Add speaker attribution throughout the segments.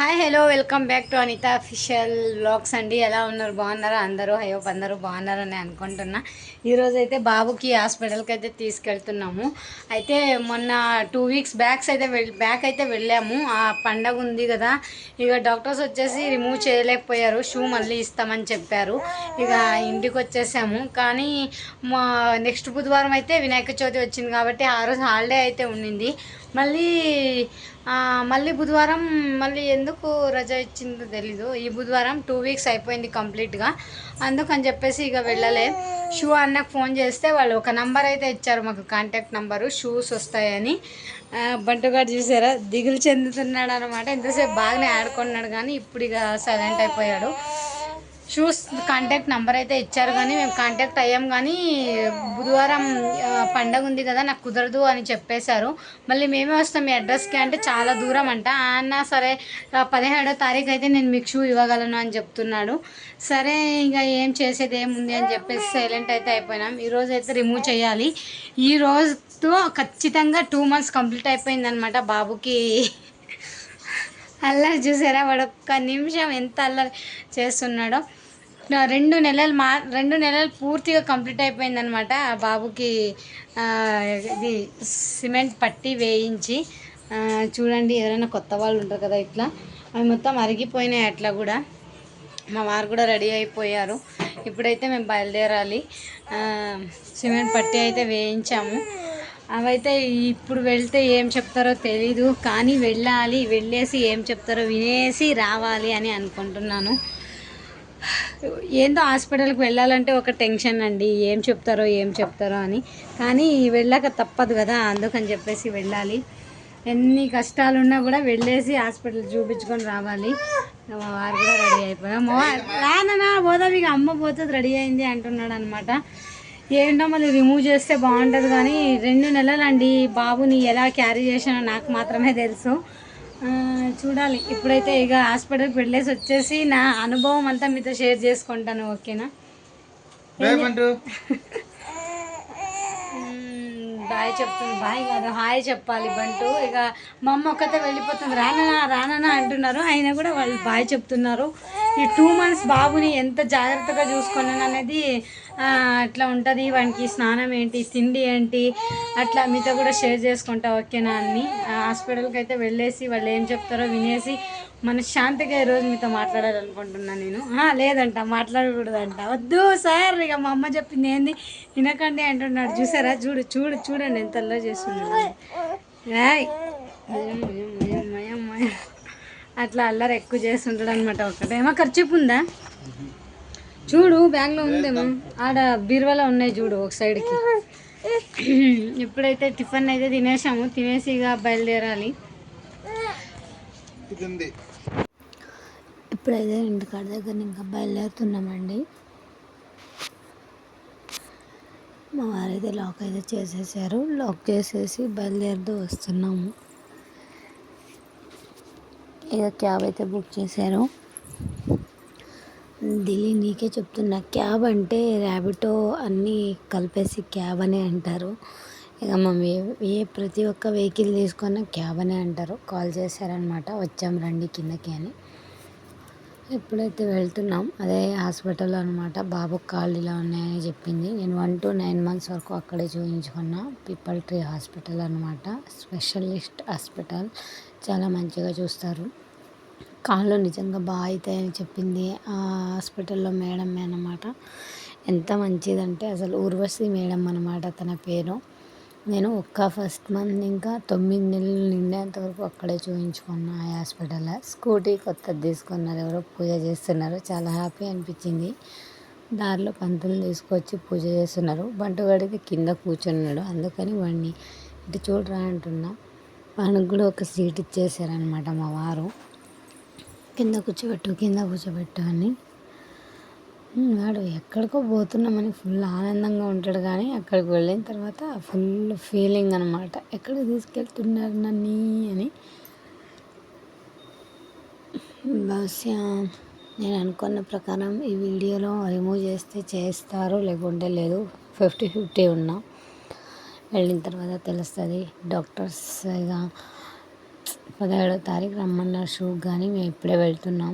Speaker 1: Hi hello welcome back to Anitha official blogs అండి. ఎలా ఉన్నారు? బాగున్నారా? అందరూ? అయ్యో అందరూ బాగున్నారని అనుకుంటున్నా. ఈరోజు అయితే బాబుకి హాస్పిటల్కి అయితే తీసుకెళ్తున్నాము. అయితే మొన్న టూ వీక్స్ బ్యాక్స్ అయితే వెళ్ బ్యాక్ అయితే వెళ్ళాము. ఆ పండగ ఉంది కదా. ఇక డాక్టర్స్ వచ్చేసి రిమూవ్ చేయలేకపోయారు. షూ మళ్ళీ ఇస్తామని చెప్పారు. ఇక ఇంటికి వచ్చేసాము. కానీ మా నెక్స్ట్ బుధవారం అయితే వినాయక చవితి వచ్చింది కాబట్టి ఆ రోజు హాలిడే అయితే ఉండింది. మళ్ళీ మళ్ళీ బుధవారం మళ్ళీ ఎందుకు రజ ఇచ్చిందో తెలీదు. ఈ బుధవారం టూ వీక్స్ అయిపోయింది కంప్లీట్గా. అందుకని చెప్పేసి ఇక వెళ్ళలే. షూ అన్నకు ఫోన్ చేస్తే వాళ్ళు ఒక నంబర్ అయితే ఇచ్చారు మాకు కాంటాక్ట్ నంబరు షూస్ వస్తాయని. బంటుగారు బంటుగాడు చూసారా? దిగులు చెందుతున్నాడు అనమాట ఎంతసేపు బాగానే ఆడుకున్నాడు కానీ ఇప్పుడు ఇక సైలెంట్ అయిపోయాడు. షూస్ కాంటాక్ట్ నెంబర్ అయితే ఇచ్చారు కానీ మేము కాంటాక్ట్ అయ్యాం కానీ బుధవారం పండగ ఉంది కదా నాకు కుదరదు అని చెప్పేశారు. మళ్ళీ మేమే వస్తాం మీ అడ్రస్కి అంటే చాలా దూరం అంట. అన్న సరే పదిహేడో తారీఖు అయితే నేను మీకు షూ ఇవ్వగలను అని చెప్తున్నాడు. సరే ఇంకా ఏం చేసేది ఏముంది అని చెప్పేసి సైలెంట్ అయితే అయిపోయినాం. ఈరోజు అయితే రిమూవ్ చేయాలి. ఈ రోజుతో ఖచ్చితంగా టూ మంత్స్ కంప్లీట్ అయిపోయిందనమాట బాబుకి. అల్లరి చూసారా వాడు ఒక్క నిమిషం ఎంత అల్లరి చేస్తున్నాడో. రెండు నెలలు మా రెండు నెలలు పూర్తిగా కంప్లీట్ అయిపోయిందనమాట ఆ బాబుకి ఇది సిమెంట్ పట్టి వేయించి చూడండి ఎవరైనా కొత్త వాళ్ళు ఉంటారు కదా ఇట్లా అవి మొత్తం అరిగిపోయినాయి అట్లా కూడా. మా వారు కూడా రెడీ అయిపోయారు. ఇప్పుడైతే మేము బయలుదేరాలి. సిమెంట్ పట్టి అయితే వేయించాము. అవైతే ఇప్పుడు వెళ్తే ఏం చెప్తారో తెలీదు కానీ వెళ్ళాలి వెళ్ళేసి ఏం చెప్తారో వినేసి రావాలి అని అనుకుంటున్నాను. ఏందో హాస్పిటల్కి వెళ్ళాలంటే ఒక టెన్షన్ అండి. ఏం చెప్తారో ఏం చెప్తారో అని. కానీ వెళ్ళాక తప్పదు కదా అందుకని చెప్పేసి వెళ్ళాలి. ఎన్ని కష్టాలున్నా కూడా వెళ్ళేసి హాస్పిటల్ చూపించుకొని రావాలి. మా వారు కూడా రెడీ అయిపోయాం మా రానన్నా పోదాం ఇక అమ్మ పోతుంది రెడీ అయింది అంటున్నాడు అనమాట ఏంటో మళ్ళీ రిమూవ్ చేస్తే బాగుంటుంది కానీ రెండు నెలలండి బాబుని ఎలా క్యారీ చేసానో నాకు మాత్రమే తెలుసు. చూడాలి. ఇప్పుడైతే ఇక హాస్పిటల్కి వెళ్ళేసి వచ్చేసి నా అనుభవం అంతా మీతో షేర్ చేసుకుంటాను ఓకేనా? బాయ్ చెప్తుంది. బాయ్ కాదు హాయ్ చెప్పాలి బంటు. ఇక మా అమ్మ ఒక్కతే వెళ్ళిపోతుంది. రాననా రాననా అంటున్నారు. అయినా కూడా వాళ్ళు బాయ్ చెప్తున్నారు. ఈ టూ మంత్స్ బాబుని ఎంత జాగ్రత్తగా చూసుకున్నాను అనేది అట్లా ఉంటుంది. వానికి స్నానం ఏంటి తిండి ఏంటి అట్లా మీతో కూడా షేర్ చేసుకుంటా ఓకేనా అన్ని? హాస్పిటల్కి అయితే వెళ్ళేసి వాళ్ళు ఏం చెప్తారో వినేసి మనశ్శాంతిగా ఈరోజు మీతో మాట్లాడాలనుకుంటున్నాను నేను. లేదంట మాట్లాడకూడదంట. వద్దు సార్ ఇక మా అమ్మ చెప్పింది ఏంది? వినకండి అంటున్నాడు. చూసారా? చూడు చూడు చూడండి ఎంత అల్లరి చేస్తున్నాడు అట్లా అల్లరి ఎక్కువ చేస్తుంటాడు అనమాట ఒకటి. ఏమో ఖర్చు ఉందా? చూడు బ్యాగ్లో ఉందేమో. ఆడ బీరువాలో ఉన్నాయి చూడు ఒక సైడ్కి. ఇప్పుడైతే టిఫిన్ అయితే తినేసాము. తినేసి ఇక బయలుదేరాలి. ఇప్పుడైతే ఇంటికాడ దగ్గర ఇంకా బయలుదేరుతున్నామండి. మా వారైతే లాక్ అయితే చేసేసారు. లాక్ చేసేసి బయలుదేరుతూ వస్తున్నాము. ఇక క్యాబ్ అయితే బుక్ చేశారు. ఢిల్లీ నీకే చెప్తున్నా క్యాబ్ అంటే ర్యాబిటో అన్నీ కలిపేసి క్యాబ్ అనే అంటారు. ఇక మనం ఏ ఏ ప్రతి ఒక్క వెహికల్ తీసుకున్న క్యాబ్ అనే అంటారు. కాల్ చేశారనమాట వచ్చాం రండి కిందకి అని. ఇప్పుడైతే వెళ్తున్నాం అదే హాస్పిటల్ అనమాట. బాబు కాళ్ళు ఇలా ఉన్నాయని చెప్పింది. నేను వన్ టు నైన్ మంత్స్ వరకు అక్కడే చూపించుకున్నా పీపల్ ట్రీ హాస్పిటల్ అనమాట స్పెషలిస్ట్ హాస్పిటల్. చాలా మంచిగా చూస్తారు. కాళ్ళు నిజంగా బాగా అవుతాయని చెప్పింది ఆ హాస్పిటల్లో మేడం అనమాట ఎంత మంచిదంటే అసలు ఊర్వశి మేడం అనమాట తన పేరు. నేను ఒక్క ఫస్ట్ మంత్ ఇంకా తొమ్మిది నెలలు నిండేంత వరకు అక్కడే చూపించుకున్నా ఆ హాస్పిటల్లో. స్కూటీ కొత్తది తీసుకున్నారు ఎవరో పూజ చేస్తున్నారు. చాలా హ్యాపీ అనిపించింది. దారిలో పంతులు తీసుకొచ్చి పూజ చేస్తున్నారు. బంటుగాడికి కింద కూర్చున్నాడు. అందుకని వాడిని ఇటు చూడరా అంటున్నా. వానికి కూడా ఒక సీట్ ఇచ్చేసారనమాట మా వారు. కింద కూర్చోబెట్టు కింద కూర్చోబెట్టు అని. వాడు ఎక్కడికో పోతున్నామని ఫుల్ ఆనందంగా ఉంటాడు కానీ అక్కడికి వెళ్ళిన తర్వాత ఫుల్ ఫీలింగ్ అనమాట ఎక్కడికి తీసుకెళ్తున్నారు నన్ను అని. బహుశా నేను అనుకున్న ప్రకారం ఈ వీడియోలో రిమూవ్ చేస్తే చేస్తారు లేకుంటే లేదు ఫిఫ్టీ ఫిఫ్టీ ఉన్నా. వెళ్ళిన తర్వాత తెలుస్తుంది డాక్టర్స్ ఇక పదిహేడో తారీఖు రమ్మన్నారు షూ కానీ మేము ఇప్పుడే వెళ్తున్నాం.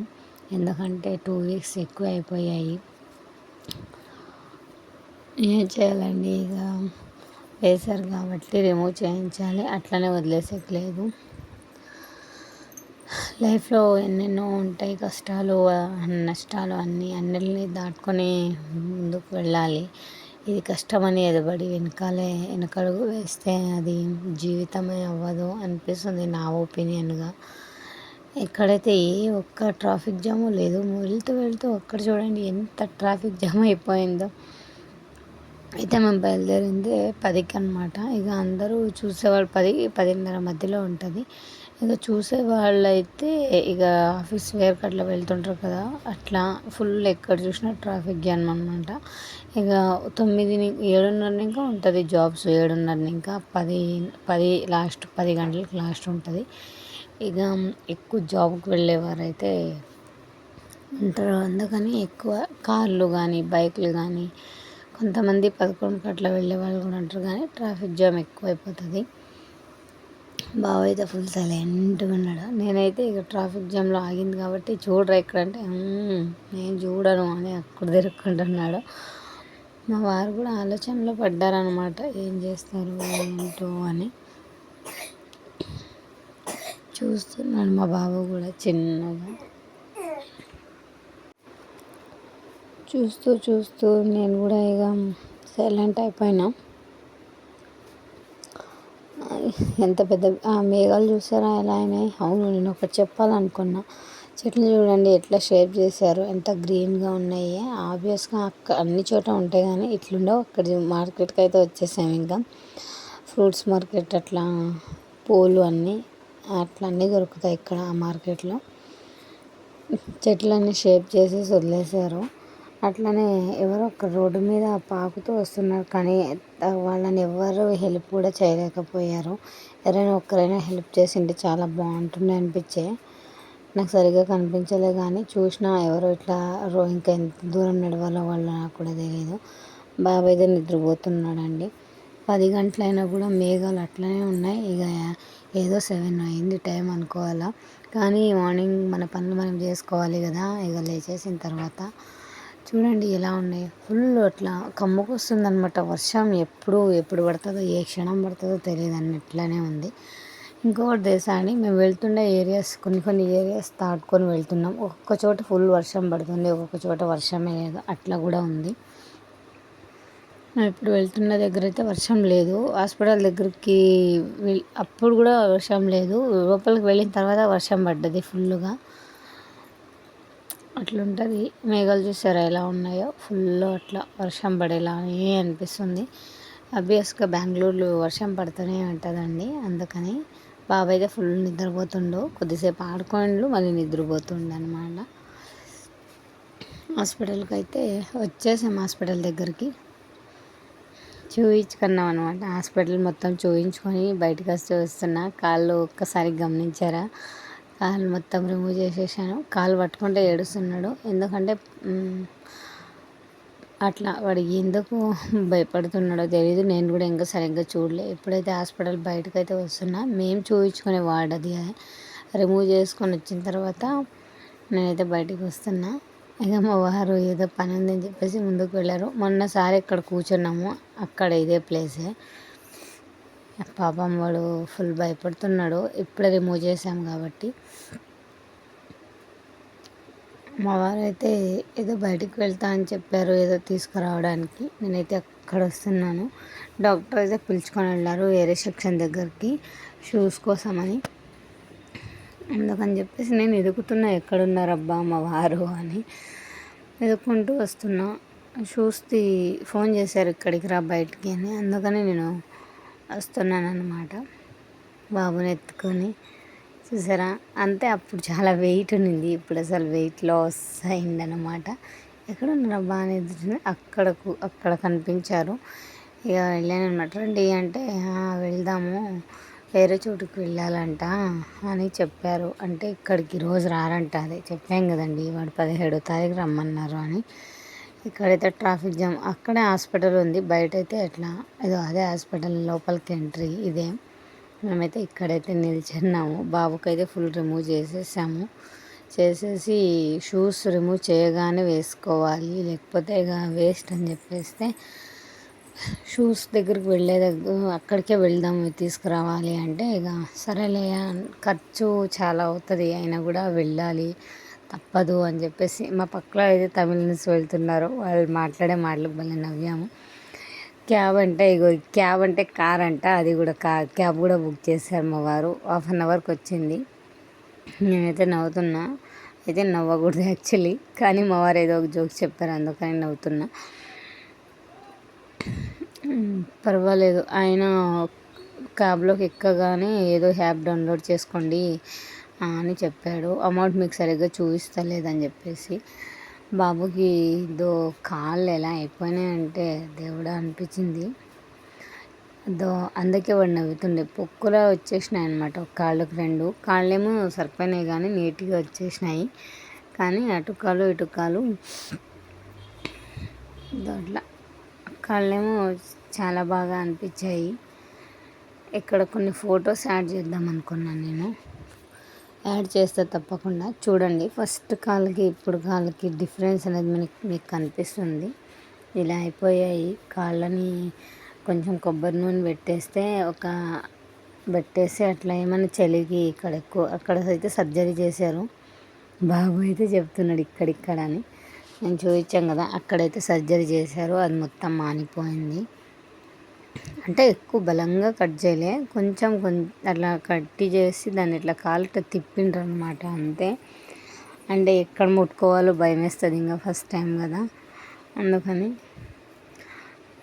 Speaker 1: ఎందుకంటే టూ వీక్స్ ఎక్కువ అయిపోయాయి. ఏం చేయాలండి ఇక? వేశారు కాబట్టి రిమూవ్ చేయించాలి. అట్లనే వదిలేసేయలేదు లైఫ్లో ఎన్నెన్నో ఉంటాయి కష్టాలు నష్టాలు అన్నీ అన్నిటిని దాటుకొని ముందుకు వెళ్ళాలి. ఇది కష్టమని ఎదబడి వెనకాలే వెనకడుగు వేస్తే అది జీవితమే అవ్వదు అనిపిస్తుంది నా ఒపీనియన్గా. ఎక్కడైతే ఏ ఒక్క ట్రాఫిక్ జాము లేదు వెళ్తూ వెళ్తూ ఒక్కడ చూడండి ఎంత ట్రాఫిక్ జామ్ అయిపోయిందో. అయితే మేము బయలుదేరింది పదికి అనమాట ఇక అందరూ చూసేవాళ్ళు పది పదిన్నర మధ్యలో ఉంటుంది. ఇక చూసే వాళ్ళు అయితే ఇక ఆఫీస్ వేర్ అట్లా వెళ్తుంటారు కదా అట్లా ఫుల్ ఎక్కడ చూసినా ట్రాఫిక్ జామ్ అనమాట ఇక తొమ్మిది ఏడున్నర ఇంకా ఉంటుంది జాబ్స్ ఏడున్నర ఇంకా పది పది లాస్ట్ పది గంటలకు లాస్ట్ ఉంటుంది. ఇక ఎక్కువ జాబ్కి వెళ్ళేవారైతే ఉంటారు. అందుకని ఎక్కువ కార్లు కానీ బైక్లు కానీ కొంతమంది పదకొండుకి అట్లా వెళ్ళే వాళ్ళు కూడా ఉంటారు. కానీ ట్రాఫిక్ జామ్ ఎక్కువైపోతుంది. బావ అయితే ఫుల్ సైలెంట్గా ఉన్నాడు. నేనైతే ఇక ట్రాఫిక్ జామ్లో ఆగింది కాబట్టి చూడరా ఎక్కడంటే నేను చూడను అని అక్కడ తిరుక్కుంటున్నాడు. మా వారు కూడా ఆలోచనలో పడ్డారనమాట ఏం చేస్తారు ఏంటో అని. చూస్తున్నాడు మా బాబు కూడా చిన్నగా. చూస్తూ చూస్తూ నేను కూడా ఇక సైలెంట్ అయిపోయినా. ఎంత పెద్ద ఆ మేఘాలు చూసారా ఎలా అయినాయి? అవును నేను ఒకటి చెప్పాలనుకున్నా. చెట్లు చూడండి ఎట్లా షేప్ చేశారు ఎంత గ్రీన్గా ఉన్నాయి. ఆబ్వియస్గా అక్క అన్ని చోట ఉంటాయి కానీ ఇట్లుండవు. అక్కడ మార్కెట్కి అయితే వచ్చేసాము ఇంకా. ఫ్రూట్స్ మార్కెట్ అట్లా పూలు అన్నీ అట్లా అన్నీ దొరుకుతాయి ఇక్కడ ఆ మార్కెట్లో. చెట్లన్నీ షేప్ చేసి వదిలేశారు. అట్లనే ఎవరో ఒక రోడ్డు మీద పాకుతూ వస్తున్నారు కానీ వాళ్ళని ఎవరు హెల్ప్ కూడా చేయలేకపోయారు. ఎవరైనా ఒక్కరైనా హెల్ప్ చేసింటే చాలా బాగుంటుంది అనిపించే. నాకు సరిగ్గా కనిపించలే కానీ చూసినా ఎవరో ఇట్లా రో ఇంకా ఎంత దూరం నడవాలో వాళ్ళు నాకు కూడా తెలియదు బాబాయ్ అయితే నిద్రపోతున్నాడండి. పది గంటలైనా కూడా మేఘాలు అట్లనే ఉన్నాయి. ఇక ఏదో సెవెన్ అయింది టైం అనుకోవాలా. కానీ మార్నింగ్ మన పనులు మనం చేసుకోవాలి కదా. ఇక లేచేసిన తర్వాత చూడండి ఎలా ఉన్నాయి. ఫుల్ అట్లా కమ్ముకొస్తుంది అనమాట వర్షం ఎప్పుడు ఎప్పుడు పడుతుందో ఏ క్షణం పడుతుందో తెలియదు అన్నట్లనే ఉంది. ఇంకొకటి తెలుసా అండి? మేము వెళ్తుండే ఏరియాస్ కొన్ని కొన్ని ఏరియాస్ దాటుకొని వెళ్తున్నాం. ఒక్కొక్క చోట ఫుల్ వర్షం పడుతుంది ఒక్కొక్క చోట వర్షమే లేదు. అట్లా కూడా ఉంది. మేము ఇప్పుడు వెళ్తున్న దగ్గర అయితే వర్షం లేదు. హాస్పిటల్ దగ్గరికి అప్పుడు కూడా వర్షం లేదు. లోపలికి వెళ్ళిన తర్వాత వర్షం పడ్డది ఫుల్గా అట్లుంటుంది. మేఘాలు చూసారా ఎలా ఉన్నాయో? ఫుల్ అట్లా వర్షం పడేలానే అనిపిస్తుంది. అబ్వియస్గా బెంగళూరులో వర్షం పడుతూనే ఉంటుందండి అందుకని. బాబాయ్ అయితే ఫుల్ నిద్రపోతుండు. కొద్దిసేపు ఆడుకోండు మళ్ళీ నిద్రపోతుండు అనమాట హాస్పిటల్కి అయితే వచ్చేసాం హాస్పిటల్ దగ్గరికి. చూయించుకున్నాం అనమాట హాస్పిటల్ మొత్తం చూయించుకొని బయటకు వస్తే వస్తున్నా. కాళ్ళు ఒక్కసారి గమనించారా? కాళ్ళు మొత్తం రిమూవ్ చేసేసాను. కాళ్ళు పట్టుకుంటే ఏడుస్తున్నాడు. ఎందుకంటే అట్లా వాడు ఎందుకు భయపడుతున్నాడో తెలియదు నేను కూడా ఇంకా సరిగ్గా చూడలే. ఎప్పుడైతే హాస్పిటల్ బయటకు అయితే వస్తున్నా మేము చూపించుకునే వాడది రిమూవ్ చేసుకొని వచ్చిన తర్వాత నేనైతే బయటికి వస్తున్నా. ఇక మా వారు ఏదో పని ఉందని చెప్పేసి ముందుకు వెళ్ళారు. మొన్నసారి ఇక్కడ కూర్చున్నాము. అక్కడ ఇదే ప్లేసే. పాపం వాడు ఫుల్ భయపడుతున్నాడు. ఇప్పుడే రిమూవ్ చేసాం కాబట్టి. మా వారు అయితే ఏదో బయటికి వెళ్తా అని చెప్పారు ఏదో తీసుకురావడానికి. నేనైతే అక్కడ వస్తున్నాను. డాక్టర్ అయితే పిలుచుకొని వెళ్ళారు వేరే సెక్షన్ దగ్గరికి షూస్ కోసమని. అందుకని చెప్పేసి నేను ఎదుగుతున్నా ఎక్కడున్నారబ్బా మా వారు అని. ఎదుక్కుంటూ వస్తున్నా. షూస్ది ఫోన్ చేశారు ఇక్కడికి రా బయటికి అని. అందుకని నేను వస్తున్నాను అనమాట బాబుని ఎత్తుకొని. చూసారా? అంతే అప్పుడు చాలా వెయిట్ ఉన్నింది. ఇప్పుడు అసలు వెయిట్ లాస్ అయిందనమాట ఎక్కడ ఉన్నారు బాగానే అక్కడకు అక్కడ కనిపించారు. ఇక వెళ్ళాను అనమాట రండి అంటే వెళ్దాము. వేరే చోటుకు వెళ్ళాలంట అని చెప్పారు. అంటే ఇక్కడికి రోజు రారంట. అదే చెప్పాం కదండి వాడు పదిహేడో తారీఖు రమ్మన్నారు అని. ఇక్కడైతే ట్రాఫిక్ జామ్ అక్కడే హాస్పిటల్ ఉంది. బయట అయితే ఎట్లా ఏదో అదే హాస్పిటల్ లోపలికి ఎంట్రీ ఇదే. మేమైతే ఇక్కడైతే నిల్చున్నాము. బాబుకైతే ఫుల్ రిమూవ్ చేసేసాము. చేసేసి షూస్ రిమూవ్ చేయగానే వేసుకోవాలి. లేకపోతే ఇక వేస్ట్ అని చెప్పేస్తే షూస్ దగ్గరికి వెళ్ళే దగ్గర అక్కడికే వెళ్దాం తీసుకురావాలి అంటే ఇక సరేలే ఖర్చు చాలా అవుతుంది. అయినా కూడా వెళ్ళాలి. తప్పదు అని చెప్పేసి మా పక్కలో అయితే తమిళన్స్ వెళ్తున్నారు. వాళ్ళు మాట్లాడే మాటలు భలే నవ్వాము. క్యాబ్ అంటే ఇగో క్యాబ్ అంటే కార్ అంట. అది కూడా కా క్యాబ్ కూడా బుక్ చేశారు మా వారు. హాఫ్ అన్ అవర్కి వచ్చింది. నేనైతే నవ్వుతున్నా. అయితే నవ్వకూడదు యాక్చువల్లీ. కానీ మా వారు ఏదో ఒక జోక్ చెప్పారు అందుకని నవ్వుతున్నా. పర్వాలేదు. ఆయన క్యాబ్లోకి ఎక్కగానే ఏదో యాప్ డౌన్లోడ్ చేసుకోండి అని చెప్పాడు. అమౌంట్ మీకు సరిగ్గా చూపిస్తలేదని చెప్పేసి. బాబుకి దో కాళ్ళు ఎలా అయిపోయినాయంటే దేవుడా అనిపించింది. దో అందుకే వాడు నవ్వుతుండే. పొక్కులా వచ్చేసినాయి అనమాట కాళ్ళకి రెండు. కాళ్ళేమో సరిపోయినాయి కానీ నీట్గా వచ్చేసినాయి. కానీ అటుకాలు ఇటుకాలు ఇటు కాళ్ళేమో చాలా బాగా అనిపించాయి. ఇక్కడ కొన్ని ఫొటోస్ యాడ్ చేద్దాం అనుకున్నాను నేను. యాడ్ చేస్తే తప్పకుండా. చూడండి ఫస్ట్ కాళ్ళకి ఇప్పుడు కాళ్ళకి డిఫరెన్స్ అనేది మనకి మీకు కనిపిస్తుంది. ఇలా అయిపోయాయి. కాళ్ళని కొంచెం కొబ్బరి నూనె పెట్టేస్తే ఒక పెట్టేసి అట్లా ఏమైనా చలికి ఇక్కడ ఎక్కువ అక్కడ అయితే సర్జరీ చేశారు. బాబు అయితే చెప్తున్నాడు ఇక్కడిక్కడ అని. నేను చూపించాం కదా అక్కడైతే సర్జరీ చేశారు. అది మొత్తం మానిపోయింది. అంటే ఎక్కువ బలంగా కట్ చేయలే. కొంచెం కొంచెం అట్లా కట్టి చేసి దాన్ని ఇట్లా కాలుట తిప్పిండ్రు అనమాట అంతే. అంటే ఎక్కడ ముట్టుకోవాలో భయం వేస్తుంది ఇంకా ఫస్ట్ టైం కదా. అందుకని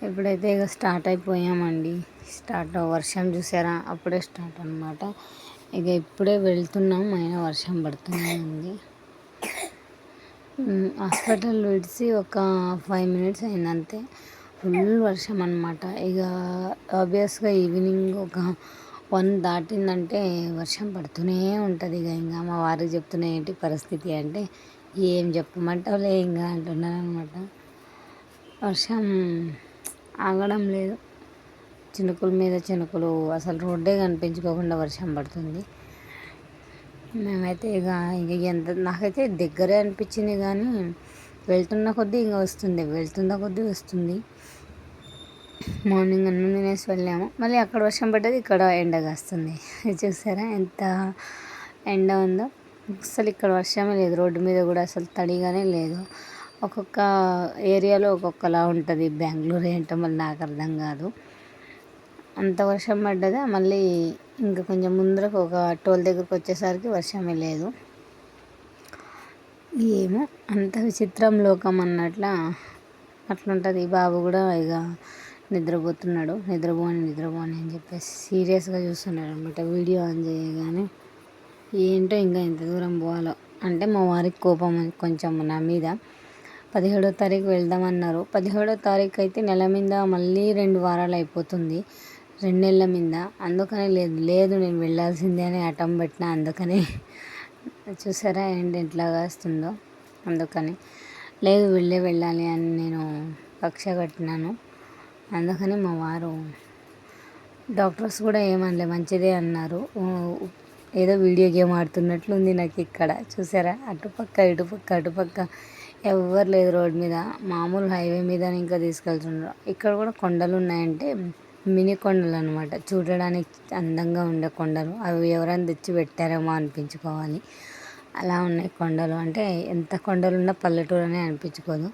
Speaker 1: ఎప్పుడైతే ఇక స్టార్ట్ అయిపోయామండి స్టార్ట్ వర్షం చూసారా? అప్పుడే స్టార్ట్ అనమాట ఇక ఇప్పుడే వెళ్తున్నాం అయినా వర్షం పడుతూనే ఉంది హాస్పిటల్ విడిచి ఒక ఫైవ్ మినిట్స్ అయిందంతే. ఫుల్ వర్షం అనమాట ఇక ఆబ్వియస్గా ఈవినింగ్ ఒక వన్ దాటిందంటే వర్షం పడుతూనే ఉంటుంది ఇక ఇంకా మా వారికి చెప్తున్నా ఏంటి పరిస్థితి అంటే ఏం చెప్పమంటావులే ఇంకా అంటున్నాను అనమాట వర్షం ఆగడం లేదు. చినుకుల మీద చినుకులు అసలు రోడ్డే కనిపించుకోకుండా వర్షం పడుతుంది. మేమైతే ఇక ఇక ఎంత నాకైతే దగ్గరే అనిపించింది కానీ వెళ్తున్న కొద్దీ ఇంకా వస్తుంది. వెళ్తున్న కొద్దీ వస్తుంది. మార్నింగ్ అన్నం తినేసి వెళ్ళాము. మళ్ళీ అక్కడ వర్షం పడ్డది ఇక్కడ ఎండ కాస్తుంది. చూసారా? ఎంత ఎండ ఉందో. అసలు ఇక్కడ వర్షమే లేదు. రోడ్డు మీద కూడా అసలు తడిగానే లేదు. ఒక్కొక్క ఏరియాలో ఒక్కొక్కలా ఉంటుంది. బెంగళూరు ఏంటో మళ్ళీ నాకు అర్థం కాదు. అంత వర్షం పడ్డదా? మళ్ళీ ఇంకా కొంచెం ముందరకు ఒక టోల్ దగ్గరకు వచ్చేసరికి వర్షమే లేదు. ఏమో అంత విచిత్రం లోకం అన్నట్ల అట్లుంటుంది. బాబు కూడా ఇక నిద్రపోతున్నాడు. నిద్రపోని నిద్రపోని అని చెప్పేసి సీరియస్గా చూస్తున్నాడు అనమాట వీడియో ఆన్ చేయగానే ఏంటో ఇంకా ఎంత దూరం పోవాలో. అంటే మా వారికి కోపం కొంచెం నా మీద. పదిహేడో తారీఖు వెళ్దామన్నారు. పదిహేడో తారీఖు అయితే నెల మీద మళ్ళీ రెండు వారాలు అయిపోతుంది. రెండు నెలల మీద. అందుకనే లేదు లేదు నేను వెళ్ళాల్సిందే అని అటం పెట్టిన అందుకని. చూసారా ఏంటి ఎట్లా వస్తుందో అందుకని. లేదు వెళ్ళే వెళ్ళాలి అని నేను కక్ష కట్టినాను. అందుకని మా వారు డాక్టర్స్ కూడా ఏమనలే మంచిదే అన్నారు. ఏదో వీడియో గేమ్ ఆడుతున్నట్లు ఉంది నాకు ఇక్కడ. చూసారా? అటుపక్క ఇటుపక్క అటుపక్క. ఎవ్వరు లేదు రోడ్ మీద. మామూలు హైవే మీద ఇంకా తీసుకెళ్తున్నారు ఇక్కడ కూడా కొండలు ఉన్నాయంటే మినీ కొండలు అనమాట చూడడానికి అందంగా ఉండే కొండలు. అవి ఎవరైనా తెచ్చి పెట్టారేమో అనిపించుకోవాలి. అలా ఉన్నాయి కొండలు. అంటే ఎంత కొండలు ఉన్నా పల్లెటూరు అనే అనిపించుకోదు.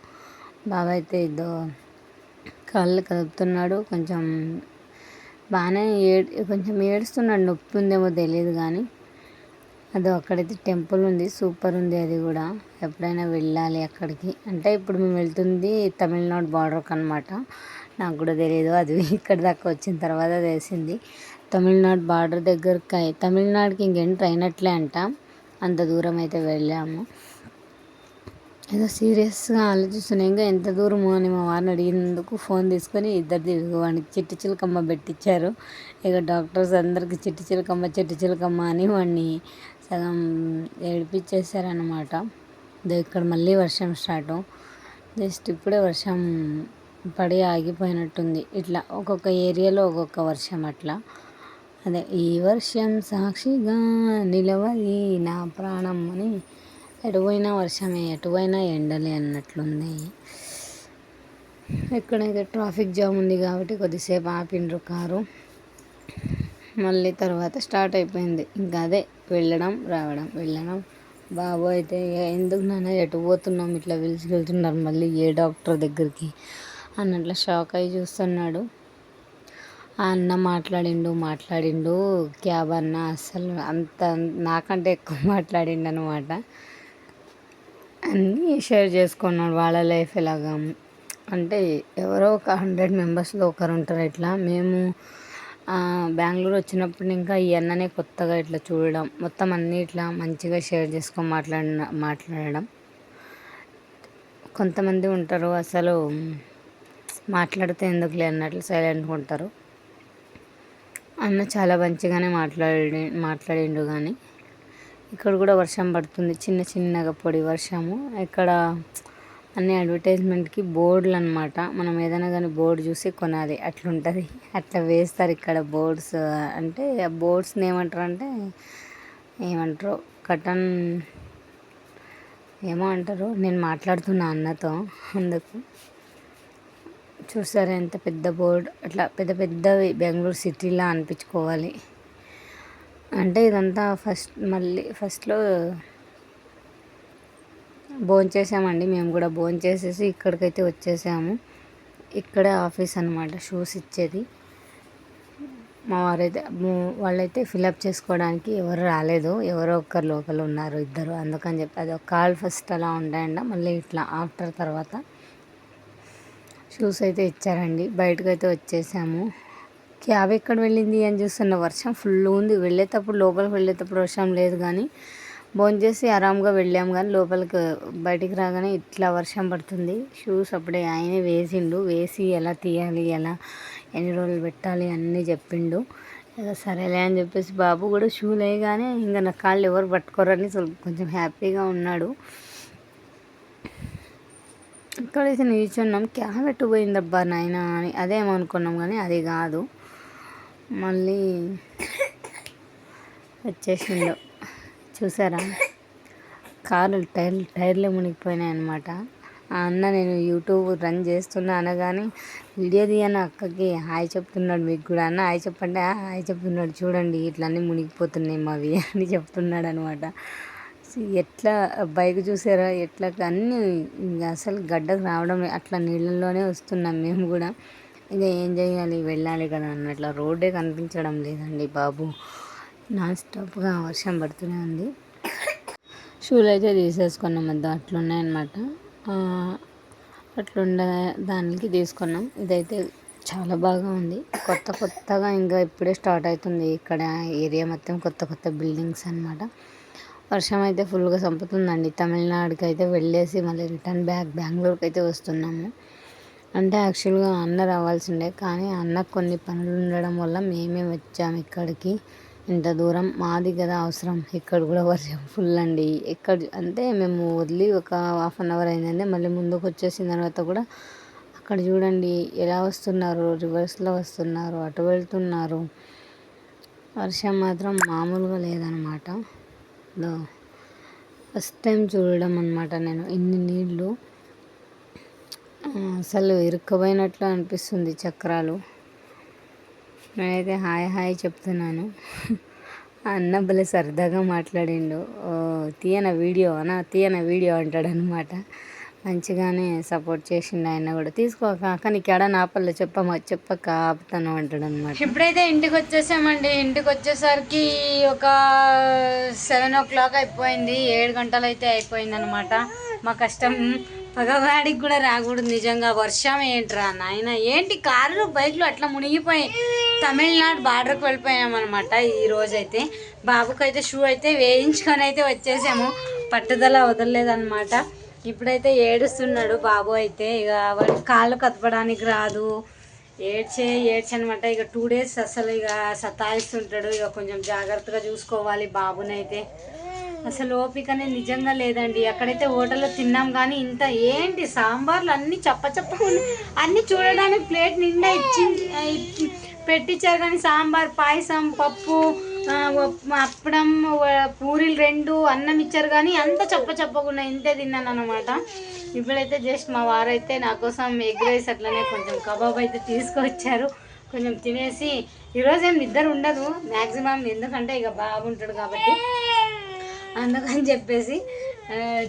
Speaker 1: బాబా అయితే ఇదో కాళ్ళు కదుపుతున్నాడు. కొంచెం బాగానే ఏడ్ కొంచెం ఏడుస్తున్నాడు. నొప్పి ఉందేమో తెలియదు కానీ అదో అక్కడైతే టెంపుల్ ఉంది. సూపర్ ఉంది అది కూడా. ఎప్పుడైనా వెళ్ళాలి అక్కడికి. అంటే ఇప్పుడు మేము వెళ్తుంది తమిళనాడు బార్డర్కి అనమాట నాకు కూడా తెలియదు అది ఇక్కడ దాకా వచ్చిన తర్వాత తెలిసింది. తమిళనాడు బార్డర్ దగ్గరకి తమిళనాడుకి ఇంకెంటర్ అయినట్లే అంట? అంత దూరం అయితే వెళ్ళాము. ఏదో సీరియస్గా ఆలోచిస్తున్నా. ఇంకా ఎంత దూరము అని మా వారిని అడిగినందుకు ఫోన్ తీసుకొని ఇద్దరిది వాడికి చిట్టి చిలకమ్మ పెట్టించారు ఇక డాక్టర్స్ అందరికి చిట్టి చిలకమ్మ చిట్టి చిలకమ్మ అని వాడిని సగం ఏడిపించేశారనమాట ఇక్కడ మళ్ళీ వర్షం స్టార్ట్. జస్ట్ ఇప్పుడే వర్షం పడి ఆగిపోయినట్టుంది. ఇట్లా ఒక్కొక్క ఏరియాలో ఒక్కొక్క వర్షం అట్లా. అదే ఈ వర్షం సాక్షిగా నిలవది నా ప్రాణం అని ఎటు వర్షమే ఎటు ఎండలే అన్నట్లుంది. ఎక్కడైతే ట్రాఫిక్ జామ్ ఉంది కాబట్టి కొద్దిసేపు ఆపిండ్రు కారు. మళ్ళీ తర్వాత స్టార్ట్ అయిపోయింది. ఇంకా అదే వెళ్ళడం రావడం వెళ్ళడం. బాబు అయితే ఎందుకు నాన్న ఎటు పోతున్నాం? ఇట్లా పిలుచుకెళ్తున్నారు మళ్ళీ ఏ డాక్టర్ దగ్గరికి అన్నట్ల షాక్ అయి చూస్తున్నాడు. ఆ అన్న మాట్లాడిండు మాట్లాడిండు. క్యాబ్ అన్న అసలు అంత నాకంటే ఎక్కువ మాట్లాడిండు అనమాట అన్నీ షేర్ చేసుకున్నాడు వాళ్ళ లైఫ్ ఎలాగా. అంటే ఎవరో ఒక హండ్రెడ్ మెంబర్స్లో ఒకరు ఉంటారు ఇట్లా. మేము బెంగళూరు వచ్చినప్పుడు ఇంకా ఈ అన్ననే కొత్తగా ఇట్లా చూడడం మొత్తం అన్నీ ఇట్లా మంచిగా షేర్ చేసుకొని మాట్లాడిన మాట్లాడడం. కొంతమంది ఉంటారు అసలు మాట్లాడితే ఎందుకులే అన్నట్లు సైలెంట్గా ఉంటారు. అన్న చాలా మంచిగానే మాట్లాడి మాట్లాడిండు కానీ ఇక్కడ కూడా వర్షం పడుతుంది. చిన్న చిన్నగా పొడి వర్షము. ఇక్కడ అన్ని అడ్వర్టైజ్మెంట్కి బోర్డులు అనమాట మనం ఏదైనా కానీ బోర్డు చూసి కొనాలి. అట్లుంటుంది. అట్లా వేస్తారు ఇక్కడ బోర్డ్స్ అంటే ఆ బోర్డ్స్ని ఏమంటారు అంటే ఏమంటారు? కటన్ ఏమో అంటారు? నేను మాట్లాడుతున్నా అన్నతో అందుకు. చూసారా ఎంత పెద్ద బోర్డ్? అట్లా పెద్ద పెద్దవి బెంగళూరు సిటీలా అనిపించుకోవాలి. అంటే ఇదంతా ఫస్ట్ మళ్ళీ ఫస్ట్లో భోంచేసామండి. మేము కూడా భోంచేసేసి ఇక్కడికైతే వచ్చేసాము. ఇక్కడే ఆఫీస్ అనమాట షూస్ ఇచ్చేది. మా వారైతే వాళ్ళైతే ఫిలప్ చేసుకోవడానికి ఎవరు రాలేదు. ఎవరో ఒక్కరు లోపల ఉన్నారు ఇద్దరు. అందుకని చెప్పి అది ఒక కాల్ ఫస్ట్ అలా ఉంటాయండి మళ్ళీ ఇట్లా ఆఫ్టర్ తర్వాత షూస్ అయితే ఇచ్చారండి. బయటకు అయితే వచ్చేసాము. క్యాబ్ ఎక్కడ వెళ్ళింది అని చూస్తున్న వర్షం ఫుల్ ఉంది. వెళ్ళేటప్పుడు లోపలికి వెళ్ళేటప్పుడు వర్షం లేదు కానీ భోంచేసి ఆరామ్గా వెళ్ళాము కానీ లోపలికి బయటికి రాగానే ఇట్లా వర్షం పడుతుంది. షూస్ అప్పుడే ఆయన వేసిండు. వేసి ఎలా తీయాలి ఎలా ఎన్ని రోజులు పెట్టాలి అన్నీ చెప్పిండు. సరేలే అని చెప్పేసి బాబు కూడా షూలు వేయగానే ఇంకా నా కాళ్ళు ఎవరు పట్టుకోరని కొంచెం హ్యాపీగా ఉన్నాడు. ఇక్కడైతే నిల్చున్నాం. క్యాబ్ ఎట్టుపోయిందబ్బా నాయన అని అదేమనుకున్నాం కానీ అది కాదు. మళ్ళీ వచ్చేసిండు. చూసారా? కారు టైర్ టైర్లే మునిగిపోయినాయి అనమాట ఆ అన్న నేను యూట్యూబ్ రన్ చేస్తున్నా అనగానే వీడియో తీయని అక్కకి హాయ్ చెప్తున్నాడు మీకు కూడా. అన్న హాయ్ చెప్పండి హాయ్ చెప్తున్నాడు చూడండి ఇట్లన్నీ మునిగిపోతున్నాయి మావి అని చెప్తున్నాడు అనమాట ఎట్లా బైక్ చూసారా? ఎట్లా అన్నీ ఇంకా అసలు గడ్డకు రావడం అట్లా నీళ్ళల్లోనే వస్తున్నాం మేము కూడా. ఇది ఏం చేయాలి? వెళ్ళాలి కదా అన్నట్ల రోడ్డే కనిపించడం లేదండి బాబు. నాన్ స్టాప్గా వర్షం పడుతూనే ఉంది. షూలు అయితే తీసేసుకున్నాం. అది అట్లున్నాయన్నమాట. అట్లుండే దానికి తీసుకున్నాం. ఇదైతే చాలా బాగా ఉంది. కొత్త కొత్తగా ఇంకా ఇప్పుడే స్టార్ట్ అవుతుంది. ఇక్కడ ఏరియా మొత్తం కొత్త కొత్త బిల్డింగ్స్ అన్నమాట. వర్షం అయితే ఫుల్గా చంపుతుందండి. తమిళనాడుకి అయితే వెళ్ళేసి మళ్ళీ రిటర్న్ బ్యాక్ బెంగళూరుకి అయితే వస్తున్నాము. అంటే యాక్చువల్గా అన్న రావాల్సిండే కానీ అన్నకు కొన్ని పనులు ఉండడం వల్ల మేమే వచ్చాము ఇక్కడికి. ఇంత దూరం మాది కదా అవసరం. ఇక్కడ కూడా వర్షం ఫుల్ అండి. ఎక్కడ అంటే మేము వదిలి ఒక హాఫ్ అన్ అవర్ అయిందంటే మళ్ళీ ముందుకు వచ్చేసిన తర్వాత కూడా అక్కడ చూడండి ఎలా వస్తున్నారు రివర్స్లో వస్తున్నారు అటు వెళ్తున్నారు. వర్షం మాత్రం మామూలుగా లేదనమాట. ఫస్ట్ టైం చూడడం అనమాట నేను ఇన్ని నీళ్ళు అసలు ఇరుక్కుపోయినట్లు అనిపిస్తుంది చక్రాలు. నేనైతే హాయ్ హాయ్ చెప్తున్నాను. అన్న భలే సరదాగా మాట్లాడిండు. "ఓ, తీయన వీడియో అన్న తీయన వీడియో అంటాడు అనమాట మంచిగానే సపోర్ట్ చేసిండు ఆయన కూడా. తీసుకోక కానీ ఇక్కడ నాపల్లో చెప్పమ చెప్పక ఆపుతాను అంటాడు అనమాట ఇప్పుడైతే ఇంటికి వచ్చేసామండి. ఇంటికి వచ్చేసరికి ఒక సెవెన్ ఓ క్లాక్ అయిపోయింది. ఏడు గంటలు అయితే అయిపోయింది అనమాట మా కష్టం. పగవాడికి కూడా రాకూడదు నిజంగా. వర్షం ఏంట్రా నాయన? ఏంటి కార్లు బైక్లు అట్లా మునిగిపోయి తమిళనాడు బార్డర్కి వెళ్ళిపోయాం అనమాట ఈ రోజైతే అయితే షూ అయితే వేయించుకొని అయితే వచ్చేసాము. పట్టుదల వదలలేదన్నమాట. ఇప్పుడైతే ఏడుస్తున్నాడు బాబు అయితే. ఇక వాడికి కాళ్ళు కదపడానికి రాదు. ఏడ్చే ఏడ్చి అనమాట ఇక టూ డేస్ అసలు ఇక సతాయిస్తుంటాడు. ఇక కొంచెం జాగ్రత్తగా చూసుకోవాలి బాబునైతే. అసలు ఓపికనే నిజంగా లేదండి. అక్కడైతే హోటల్లో తిన్నాం కానీ ఇంత ఏంటి సాంబార్లు అన్ని చప్ప చప్ప అన్ని చూడడానికి ప్లేట్ నిండా ఇచ్చింది పెట్టించారు కానీ సాంబార్ పాయసం పప్పు అప్పడం పూరీలు రెండు అన్నం ఇచ్చారు కానీ అంత చప్ప చప్పకుండా ఇంతే తిన్నాను అనమాట ఇప్పుడైతే జస్ట్ మా వారైతే నా కోసం ఎగ్ రైస్ అట్లనే కొంచెం కబాబ్ అయితే తీసుకొచ్చారు. కొంచెం తినేసి ఈరోజు ఏం నిద్ర ఉండదు మ్యాక్సిమం ఎందుకంటే ఇక బాగుంటాడు కాబట్టి. అందుకని చెప్పేసి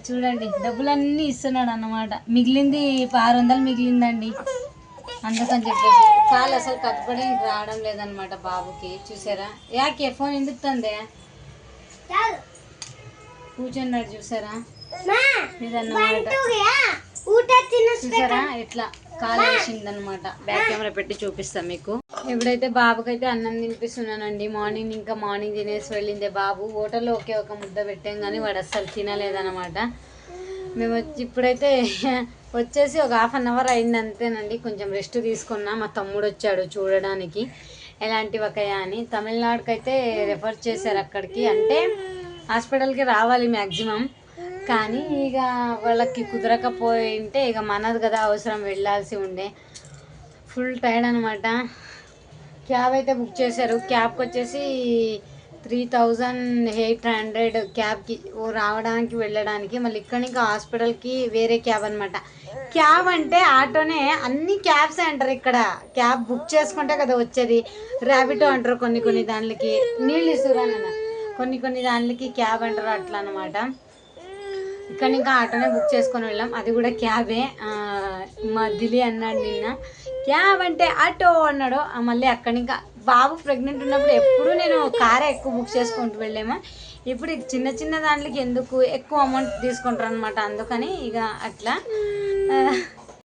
Speaker 1: చూడండి డబ్బులన్నీ ఇస్తున్నాడు అన్నమాట. మిగిలింది ఆరు వందలు మిగిలిందండి. అందుకని చెప్పేసి కాలు అసలు కట్టుబడి రావడం లేదనమాట బాబుకి. చూసారా? యాకే ఫోన్ ఎందుకు తందే? కూర్చున్నాడు చూసారా? ఇదన్నమాట. చూసారా? ఇట్లా కాలు వేసిందనమాట బ్యాక్ కెమెరా పెట్టి చూపిస్తాం మీకు. ఇప్పుడైతే బాబుకైతే అన్నం తినిపిస్తున్నానండి. మార్నింగ్ ఇంకా మార్నింగ్ తినేసి వెళ్ళిందే బాబు. హోటల్లో ఒకే ఒక ముద్ద పెట్టాం కానీ వాడు అస్సలు తినలేదనమాట మేము వచ్చి ఇప్పుడైతే వచ్చేసి ఒక హాఫ్ అన్ అవర్ అయింది అంతేనండి. కొంచెం రెస్ట్ తీసుకున్నా. మా తమ్ముడు వచ్చాడు చూడడానికి. ఎలాంటి ఒకయా అని తమిళనాడుకి అయితే రెఫర్ చేశారు అక్కడికి. అంటే హాస్పిటల్కి రావాలి మ్యాక్సిమం కానీ ఇక వాళ్ళకి కుదరకపోయింటే ఇక మనది కదా అవసరం వెళ్ళాల్సి ఉండే. ఫుల్ టైర్డ్ అనమాట క్యాబ్ అయితే బుక్ చేశారు. క్యాబ్కి వచ్చేసి త్రీ థౌజండ్ ఎయిట్ హండ్రెడ్ క్యాబ్కి రావడానికి వెళ్ళడానికి మళ్ళీ ఇక్కడి నుంచి హాస్పిటల్కి వేరే క్యాబ్ అనమాట క్యాబ్ అంటే ఆటోనే అన్ని క్యాబ్స్ అంటారు ఇక్కడ. క్యాబ్ బుక్ చేసుకుంటే కదా వచ్చేది. ర్యాబిటో అంటారు కొన్ని కొన్ని దానికి నీళ్ళు ఇస్తురా కొన్ని కొన్ని దానికి క్యాబ్ అంటారు అట్లా అనమాట ఇక్కడ ఇంకా ఆటోనే బుక్ చేసుకొని వెళ్ళాం. అది కూడా క్యాబే. మా దిలి అన్నాడు నిన్న. క్యాబ్ అంటే ఆటో అన్నాడు మళ్ళీ అక్కడి ఇంకా బాబు ప్రెగ్నెంట్ ఉన్నప్పుడు ఎప్పుడు నేను కారే ఎక్కువ బుక్ చేసుకుంటూ వెళ్ళాము. ఇప్పుడు చిన్న చిన్న దాంట్లకి ఎందుకు ఎక్కువ అమౌంట్ తీసుకుంటారు అనమాట అందుకని ఇక అట్లా.